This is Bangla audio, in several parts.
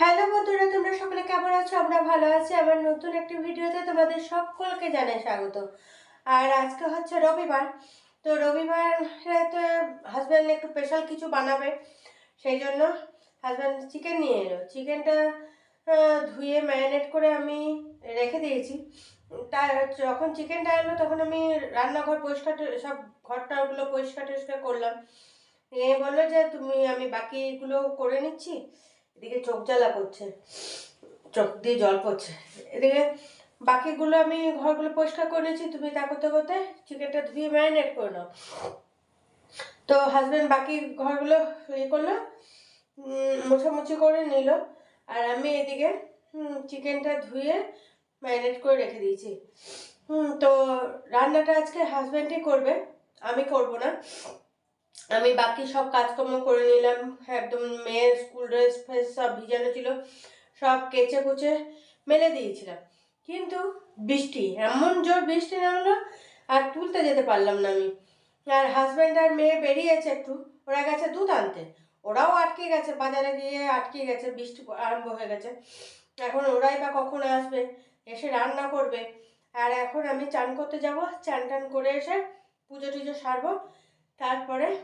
হ্যালো বন্ধুরা, তোমরা সকলে কেমন আছো? আমরা ভালো আছি। আমার নতুন একটি ভিডিওতে তোমাদের সকলকে জানাই স্বাগত। আর আজকে হচ্ছে রবিবার। তো রবিবার তো হাজব্যান্ড একটু স্পেশাল কিছু বানাবে। সেই জন্য হাজব্যান্ড চিকেন নিয়ে এলো। চিকেনটা ধুয়ে ম্যারিনেট করে আমি রেখে দিয়েছি। তা যখন চিকেনটা এলো তখন আমি রান্নাঘর পরিষ্কার সব ঘরটাগুলো পরিষ্কার টরিষ্কার করলাম। এ বলল যে, তুমি, আমি বাকিগুলো করে নিচ্ছি। এদিকে চোখ জ্বালা করছে। চোখ দিয়ে জল পড়ছে। এদিকে বাকিগুলো আমি ঘরগুলো পরিষ্কার করে নিয়েছি, তুমি তা করতে করতে চিকেনটা ধুয়ে ম্যারিনেট করে নাও। তো হাজব্যান্ড বাকি ঘরগুলো ইয়ে করল মোছামুছি করে নিল। আর আমি এদিকে চিকেনটা ধুয়ে ম্যারিনেট করে রেখে দিয়েছি। তো রান্নাটা আজকে হাজব্যান্ডই করবে, আমি করব না। আমি বাকি সব কাজকর্ম করে নিলাম। একদম মেয়ের স্কুল ড্রেস ফ্রেস সব ভিজানো ছিল। সব কেচে কুচে মেলে দিয়েছিলাম। কিন্তু বৃষ্টি, এমন জোর বৃষ্টি নামলো, আর তুলতে যেতে পারলাম না আমি। আর হাজব্যান্ড আর মেয়ে বেরিয়েছে একটু, ওরা গেছে দুধ আনতে। ওরাও আটকে গেছে, বাজারে গিয়ে আটকে গেছে, বৃষ্টি আরম্ভ হয়ে গেছে। এখন ওরাই বা কখন আসবে, এসে রান্না করবে। আর এখন আমি চান করতে যাব, চান টান করে এসে পুজো টুজো সারবো। তারপরে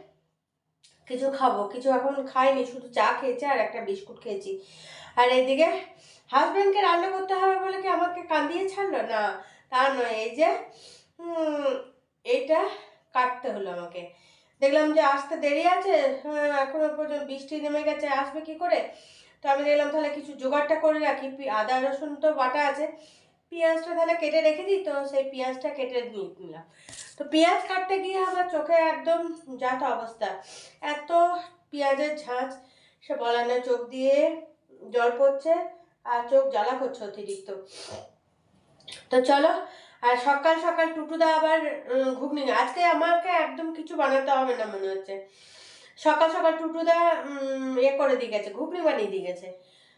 কিছু খাব, কিছু এখন খাইনি, শুধু চা খেয়েছি আর একটা বিস্কুট খেয়েছি। আর এদিকে হাজব্যান্ডকে রান্না করতে হবে বলে কি আমাকে কাঁদিয়ে ছাড়লো? না, তা নয়, এই যে এইটা কাটতে হলো আমাকে। দেখলাম যে আসতে দেরি আছে হ্যাঁ এখনও পর্যন্ত বৃষ্টি নেমে গেছে, আসবে কি করে? তো আমি দেখলাম তাহলে কিছু জোগাড়টা করে রাখি, আদা রসুন তো বাটা আছে। পেঁয়াজটা তাহলে কেটে রেখে দিই, তো সেই পেঁয়াজটা কেটে নিয়ে নিলাম। তো পেঁয়াজ কাটতে গিয়ে আমার চোখে একদম যাত অবস্থা। এত পেঁয়াজের ঝাঁঝ সে বলা না, চোখ দিয়ে জল পড়ছে আর চোখ জ্বালা করছে অতিরিক্ত। তো চলো, আর সকাল সকাল টুটুদা আবার ঘুগনি আজকে আমাকে একদম কিছু বানাতে হবে না মনে হচ্ছে। সকাল সকাল টুটুদা ইয়ে করে দিয়ে গেছে, ঘুগনি বানিয়ে দিয়ে গেছে।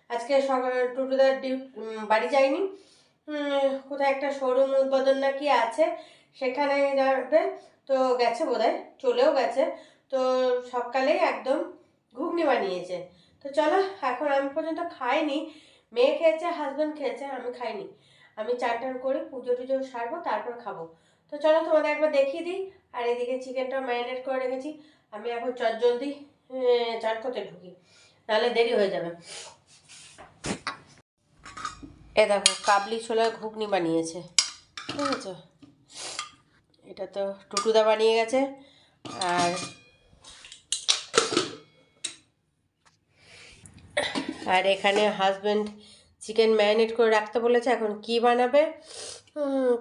আজকে সকাল টুটুদার ডিউ- বাড়ি যায়নি কোথায় একটা শোরুম উদ্বোধন নাকি আছে, সেখানে যাবে। তো গেছে বোধহয়, চলেও গেছে। তো সকালেই একদম ঘুগনি বানিয়েছে। তো চলো, এখন আমি পর্যন্ত খাইনি। মেয়ে খেয়েছে হাজব্যান্ড খেয়েছে, আমি খাইনি। আমি চান টান করে, পুজো টুজো সারবো, তারপর খাব। তো চলো, তোমাদের একবার দেখিয়ে দিই। আর এদিকে চিকেনটা ম্যারিনেট করে রেখেছি। আমি এখন চট জলদি চান করতে ঢুকি। নাহলে দেরি হয়ে যাবে। এ দেখো, কাবলি ছোলার ঘুগনি বানিয়েছে। বুঝেছ? এটা তো টুটুদা বানিয়ে গেছে, আর আর এখানে হাজব্যান্ড চিকেন ম্যারিনেট করে রাখতে বলেছে, এখন কি বানাবে?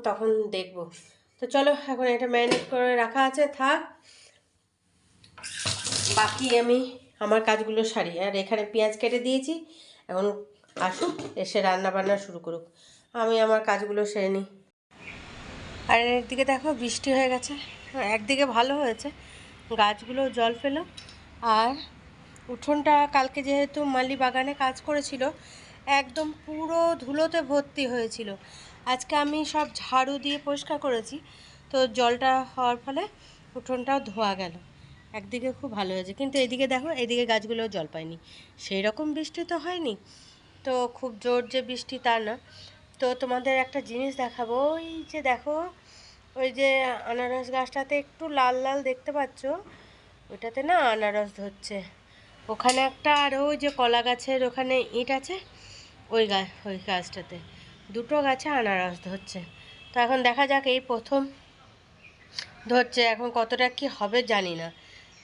তখন দেখব। তো চলো, এখন এটা ম্যারিনেট করে রাখা আছে, থাক। বাকি আমি আমার কাজগুলো সারি। আর এখানে পেঁয়াজ কেটে দিয়েছি, এখন আসুক, এসে রান্না বান্না শুরু করুক। আমি আমার কাজগুলো সেরে নিই। আর একদিকে দেখো, বৃষ্টি হয়ে গেছে। একদিকে ভালো হয়েছে, গাছগুলো জল পেল আর উঠোনটা কালকে যেহেতু মালি বাগানে কাজ করেছিল, একদম পুরো ধুলোতে ভর্তি হয়েছিল। আজকে আমি সব ঝাড়ু দিয়ে পরিষ্কার করেছি, তো জলটা হওয়ার ফলে উঠোনটাও ধোয়া গেল। একদিকে খুব ভালো হয়েছে, কিন্তু এদিকে দেখো, এদিকে গাছগুলো জল পায়নি। সেই রকম বৃষ্টি তো হয়নি। তো খুব জোর যে বৃষ্টি তা না। তো তোমাদের একটা জিনিস দেখাবো। ওই যে দেখো, ওই যে আনারস গাছটাতে একটু লাল লাল দেখতে পাচ্ছ? ওইটাতে না আনারস ধরছে। ওখানে একটা আর ওই যে কলা গাছের ওখানে ইট আছে? ওই গাছ ওই গাছটাতে। দুটো গাছে আনারস ধরছে। তো এখন দেখা যাক এই প্রথম ধরছে। এখন কতটা কি হবে জানি না।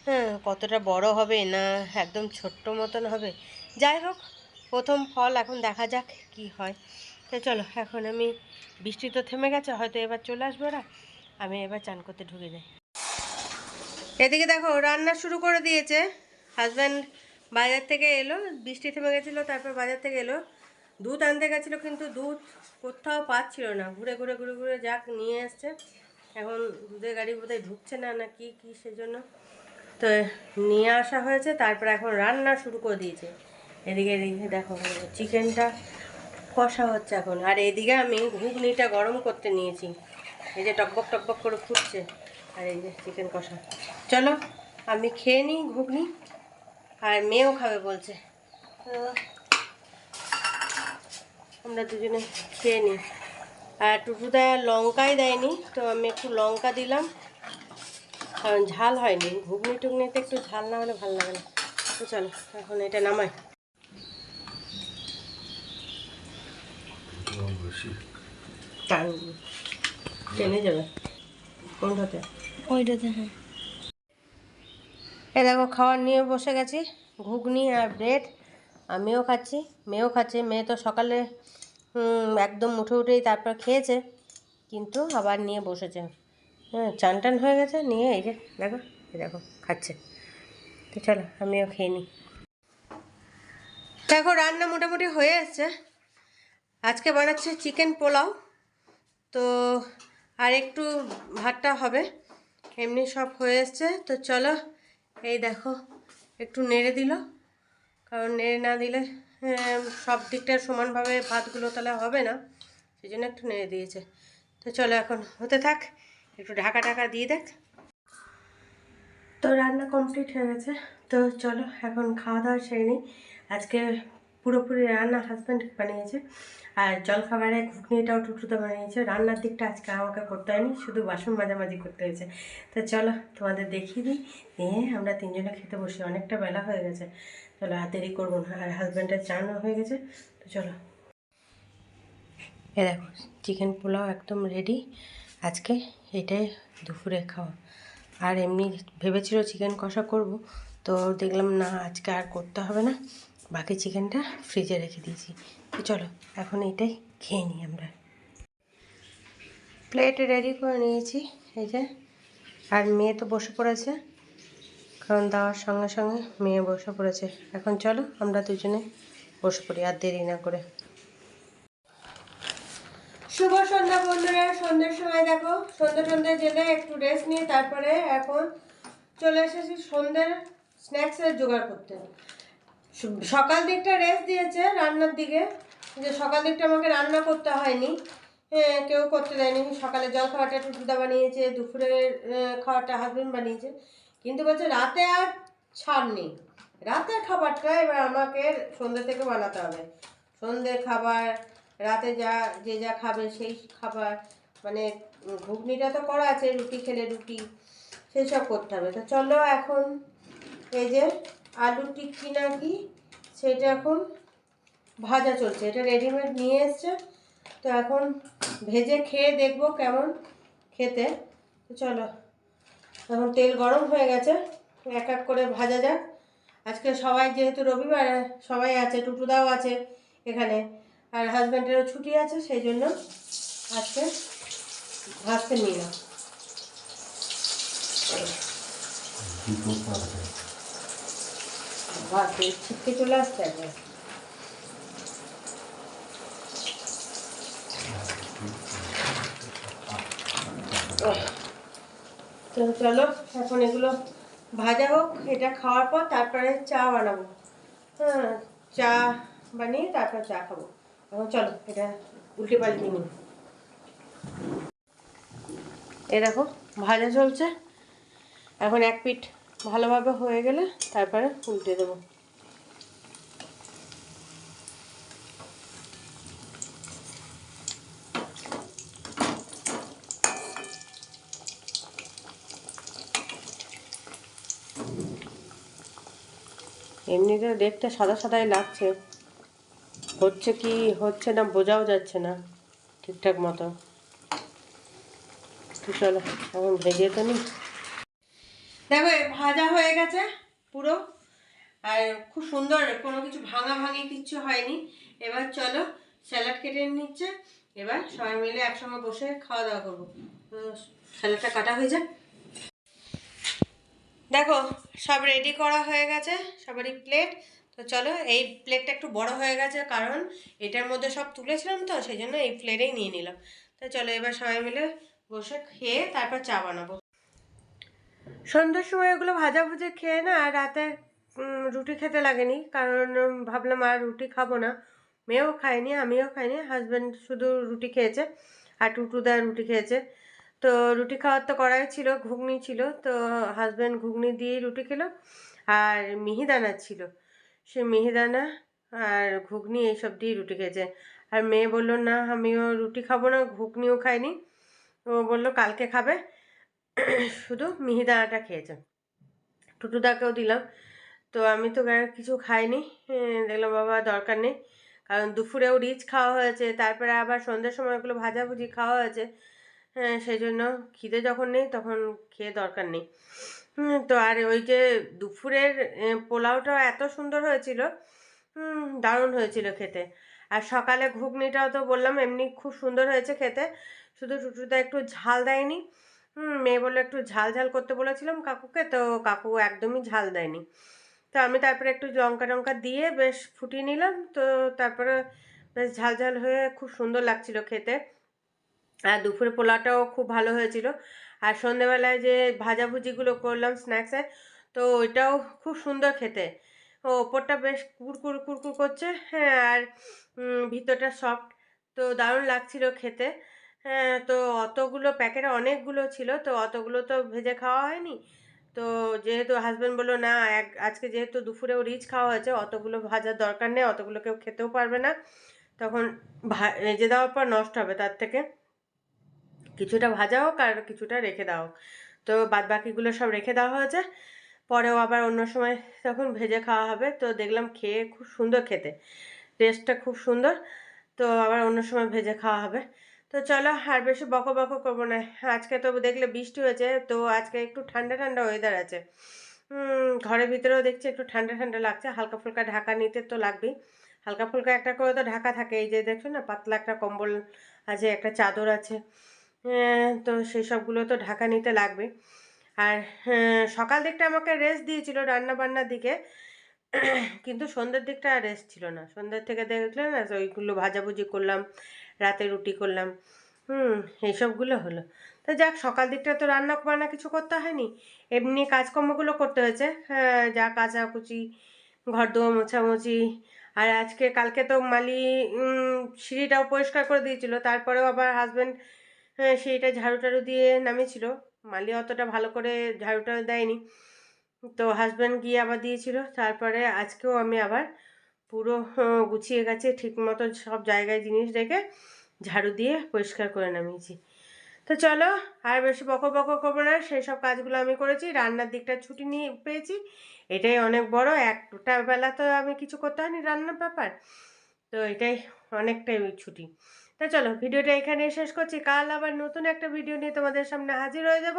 হ্যাঁ কতটা বড় হবে না, একদম ছোট্ট মতন হবে। যাই হোক প্রথম ফল, এখন দেখা যাক কি হয়। তো চলো, এখন আমি, বৃষ্টি তো থেমে গেছে, হয়তো এবার চলে আসব ওরা। আমি এবার চান করতে ঢুকে যাই। এদিকে দেখো, রান্না শুরু করে দিয়েছে। হাজব্যান্ড বাজার থেকে এলো, বৃষ্টি থেমে গেছিল, তারপর বাজার থেকে এলো। দুধ আনতে গেছিল, কিন্তু দুধ কোথাও পাচ্ছিল না। ঘুরে ঘুরে ঘুরে ঘুরে যাক, নিয়ে এসছে। এখন দুধের গাড়ি বোধহয় ঢুকছে না না কি কি সেজন্য। তো নিয়ে আসা হয়েছে, তারপর এখন রান্না শুরু করে দিয়েছে। এদিকে এদিকে দেখো চিকেনটা কষা হচ্ছে এখন। আর এদিকে আমি ঘুগনিটা গরম করতে নিয়েছি। এই যে টকবক টকবক করে ফুটছে। আর এই যে চিকেন কষা। চলো, আমি খেয়ে নিই ঘুগনি, আর মেয়েও খাবে বলছে। আমরা দুজনে খেয়ে নিই। আর টুটুদা লঙ্কাই দেয়নি, তো আমি একটু লঙ্কা দিলাম। কারণ ঝাল হয়নি। ঘুগনি টুগনিতে একটু ঝাল না হলে ভালো লাগে না। চলো, এখন এটা নামাই। তার টেনে যাবে। কোনটাতে? ওইটাতে হ্যাঁ। এ দেখো খাবার নিয়ে বসে গেছি। ঘুগনি আর ব্রেড। আমিও খাচ্ছি মেয়েও খাচ্ছে। মেয়ে তো সকালে একদম উঠে উঠেই তারপর খেয়েছে কিন্তু আবার নিয়ে বসেছে। হ্যাঁ চান টান হয়ে গেছে নিয়ে এই যে দেখো এই দেখো খাচ্ছে। তো চলো আমিও খেয়ে নিই। দেখো রান্না মোটামুটি হয়ে এসছে। আজকে বানাচ্ছে চিকেন পোলাও। তো আর একটু ভাতটা হবে। এমনি সব হয়ে এসছে। তো চলো, এই দেখো, একটু নেড়ে দিল। কারণ নেড়ে না দিলে সব দিকটার সমানভাবে ভাতগুলো তাহলে হবে না। সেই জন্য একটু নেড়ে দিয়েছে। তো চলো এখন হতে থাক। একটু ঢাকা ঢাকা দিয়ে দেখ। তো রান্না কমপ্লিট হয়ে গেছে। তো চলো, এখন খাওয়া দাওয়া সেরে নিই। আজকে পুরোপুরি রান্না হাজব্যান্ড বানিয়েছে। আর জলখাবারে, ঘুগনিটাও টুকটুতে বানিয়েছে। রান্নার দিকটা আজকে আমাকে করতে হয়নি, শুধু বাসন মাঝামাঝি করতে হয়েছে। তো চলো, তোমাদের দেখিয়ে দিই। দিয়ে আমরা তিনজনে খেতে বসি। অনেকটা বেলা হয়ে গেছে। চলো, আর দেরি করব না। আর হাজব্যান্ডের চানও হয়ে গেছে। তো চলো। এ দেখো চিকেন পোলাও একদম রেডি আজকে এটাই দুপুরে খাওয়া। আর এমনি ভেবেছিল চিকেন কষা করব। তো দেখলাম না, আজকে আর করতে হবে না। বাকি চিকেনটা ফ্রিজে রেখে দিয়েছি। তো চলো, এখন এটাই খেয়ে নিই আমরা। প্লেট রেডি করে নিয়েছি, এই যে। আর মেয়ে তো বসে পড়েছে, কারণ দেওয়ার সঙ্গে সঙ্গে মেয়ে বসে পড়েছে। এখন চলো, আমরা দুজনে বসে পড়ি, আর দেরি না করে। শুভ সন্ধ্যা বন্ধুরা, সন্ধ্যের সময় দেখো। সন্ধ্যে সন্ধ্যে জেলে একটু রেস্ট নিয়ে তারপরে এখন চলে এসেছি সন্ধ্যের স্ন্যাক্সের জোগাড় করতে। সকাল দিকটা রেস্ট দিয়েছে রান্নার দিকে। যে সকাল দিকটা আমাকে রান্না করতে হয়নি। হ্যাঁ, কেউ করতে দেয়নি। সকালে জল খাওয়াটা টুটুদা বানিয়েছে দুপুরের খাওয়াটা হাজবেন্ড বানিয়েছে। কিন্তু বলছে রাতে আর ছাড় নেই রাতের খাবারটা এবার আমাকে সন্ধ্যে থেকে বানাতে হবে। সন্ধ্যের খাবার রাতে যা যে যা খাবে সেই খাবার মানে ঘুগনিটা তো করা আছে রুটি খেলে রুটি সেসব করতে হবে। তো চলো এখন এই যে আলু টিক্কি না কি, সেটা এখন ভাজা চলছে। এটা রেডিমেড নিয়ে এসছে। তো এখন ভেজে খেয়ে দেখব কেমন খেতে। চলো, এখন তেল গরম হয়ে গেছে। এক এক করে ভাজা যাক। আজকে সবাই যেহেতু রবিবার, সবাই আছে, টুটুদাও আছে এখানে। আর হাজব্যান্ডেরও ছুটি আছে, সেই জন্য আজকে ভাজতে নিলাম। চলো এখন এগুলো ভাজা হোক, এটা খাওয়ার পর তারপরে চা বানাবো। হ্যাঁ চা বানিয়ে তারপর চা খাব। এখন চলো, এটা উল্টে পাল্টে নিই। এ দেখো, ভাজা চলছে। এখন এক পিঠ ভালোভাবে হয়ে গেলে তারপরে উল্টে দেবো। এমনিতে দেখতে সাদা সাদাই লাগছে। হচ্ছে কি, হচ্ছে না বোঝাও যাচ্ছে না ঠিকঠাক মতো। চলো, এখন ভেজে তো নি। দেখো ভাজা হয়ে গেছে পুরো। আর খুব সুন্দর, কোনো কিছু ভাঙা ভাঙি কিচ্ছু হয়নি। এবার চলো স্যালাড কেটে নিচ্ছে। এবার সবাই মিলে একসঙ্গে বসে খাওয়া দাওয়া করব। স্যালাডটা কাটা হয়ে যাক। দেখো, সব রেডি করা হয়ে গেছে, সবারই প্লেট তো চলো, এই প্লেটটা একটু বড় হয়ে গেছে, কারণ এটার মধ্যে সব তুলেছিলাম তো, সেই জন্য এই প্লেটেই নিয়ে নিলাম। তো চলো, এবার সবাই মিলে বসে খেয়ে তারপর চা বানাবো। সন্ধ্যার সময় ওগুলো ভাজা ভুজে খেয়ে না আর রাতে রুটি খেতে লাগেনি। কারণ ভাবলাম আর রুটি খাব না। মেয়েও খায়নি, আমিও খাইনি হাজব্যান্ড শুধু রুটি খেয়েছে আর টুটুদা রুটি খেয়েছে। তো রুটি খাওয়ার তো করাই ছিল, ঘুগনি ছিল। তো হাজব্যান্ড ঘুগনি দিয়েই রুটি খেলো আর মিহিদানা ছিল। সে মিহিদানা আর ঘুগনি এইসব দিয়ে রুটি খেয়েছে। আর মেয়ে বলল, না, আমিও রুটি খাব না, ঘুগনিও খাইনি। ও বলল, কালকে খাবে। শুধু মিহিদানাটা খেয়েছে। টুটুদাকেও দিলাম। তো আমি তো কিছু খাইনি। দেখলাম বাবা দরকার নেই। কারণ দুপুরেও রিচ খাওয়া হয়েছে, তারপরে আবার সন্ধ্যের সময় ওগুলো ভাজাভুজি খাওয়া হয়েছে। হ্যাঁ সেই জন্য খিদে যখন নেই তখন খেয়ে দরকার নেই। তো আর ওই যে দুপুরের পোলাওটা এত সুন্দর হয়েছিল। দারুণ হয়েছিল খেতে। আর সকালে ঘুগনিটাও তো বললাম, এমনি খুব সুন্দর হয়েছে খেতে। শুধু টুটুদা একটু ঝাল দেয়নি। হুম, মেয়ে বলল একটু ঝাল ঝাল করতে বলেছিলাম কাকুকে তো কাকু একদমই ঝাল দেয়নি। তো আমি তারপরে একটু লঙ্কা টঙ্কা দিয়ে বেশ ফুটিয়ে নিলাম তো তারপরে বেশ ঝাল ঝাল হয়ে খুব সুন্দর লাগছিল খেতে। আর দুপুরে পোলাওটাও খুব ভালো হয়েছিল। আর সন্ধেবেলায় যে ভাজাভুজিগুলো করলাম স্ন্যাক্সে তো ওইটাও খুব সুন্দর খেতে। ও ওপরটা বেশ কুরকুর কুরকুর করছে হ্যাঁ আর ভিতরটা সফট তো দারুণ লাগছিল খেতে। হ্যাঁ তো অতগুলো প্যাকেটে অনেকগুলো ছিল, তো অতগুলো তো ভেজে খাওয়া হয়নি। তো যেহেতু হাজব্যান্ড বলল, না, এক, আজকে যেহেতু দুপুরেও রিচ খাওয়া হয়েছে, অতগুলো ভাজার দরকার নেই, অতগুলো কেউ খেতেও পারবে না। তখন ভেজে দেওয়ার পর নষ্ট হবে তার থেকে। কিছুটা ভাজা হোক আর কিছুটা রেখে দেওয়া হোক। তো বাদ বাকিগুলো সব রেখে দেওয়া হয়েছে। পরেও আবার অন্য সময় তখন ভেজে খাওয়া হবে। তো দেখলাম খেয়ে খুব সুন্দর খেতে। টেস্টটা খুব সুন্দর। তো আবার অন্য সময় ভেজে খাওয়া হবে। তো চলো আর বেশি বকো বকো করব না। আজকে তো দেখলে বৃষ্টি হয়েছে তো আজকে একটু ঠান্ডা ঠান্ডা ওয়েদার আছে। ঘরের ভিতরেও দেখছি একটু ঠান্ডা ঠান্ডা লাগছে হালকা ফুলকা ঢাকা নিতে তো লাগবেই। হালকা ফুলকা একটা করে তো ঢাকা থাকে এই যে দেখছ না পাতলা একটা কম্বল আছে একটা চাদর আছে হ্যাঁ, তো সেই সবগুলো তো ঢাকা নিতে লাগবে আর হ্যাঁ, সকাল দিকটা আমাকে রেস্ট দিয়েছিল রান্না বান্নার দিকে কিন্তু সন্ধ্যের দিকটা রেস্ট ছিল না। সন্ধ্যের থেকে দেখলে না ওইগুলো ভাজাভুজি করলাম রাতে রুটি করলাম। হুম, এইসবগুলো হলো। তো যাক, সকাল দিকটা তো রান্না বান্না কিছু করতে হয়নি। এমনি কাজকর্মগুলো করতে হয়েছে। হ্যাঁ যা কাচাকুচি ঘর দোয়া মোছামুছি। আর আজকে, কালকে তো মালি সিঁড়িটাও পরিষ্কার করে দিয়েছিল। তারপরেও আবার হাজব্যান্ড সিঁড়িটা ঝাড়ু টাড়ু দিয়ে নামিয়েছিল। মালি অতটা ভালো করে ঝাড়ু টাড়ু দেয়নি। তো হাজব্যান্ড গিয়ে আবার দিয়েছিল। তারপরে আজকেও আমি আবার পুরো গুছিয়ে গেছে, ঠিক মতো সব জায়গায় জিনিস রেখে ঝাড়ু দিয়ে পরিষ্কার করে নামিয়েছি। তো চলো, আর বেশি বকো বকো করব না, সেই সব কাজগুলো আমি করেছি, রান্নার দিকটা ছুটি নিয়ে পেয়েছি, এটাই অনেক বড়, একটা বেলা তো আমি কিছু করতে হয়নি রান্নার ব্যাপার, তো এটাই অনেকটাই ছুটি। তা চলো, ভিডিওটা এখানে শেষ করছি, কাল আবার নতুন একটা ভিডিও নিয়ে তোমাদের সামনে হাজির হয়ে যাব,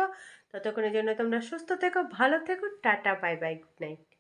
ততক্ষণের জন্য তোমরা সুস্থ থেকো, ভালো থেকো, tata, bye bye, good night.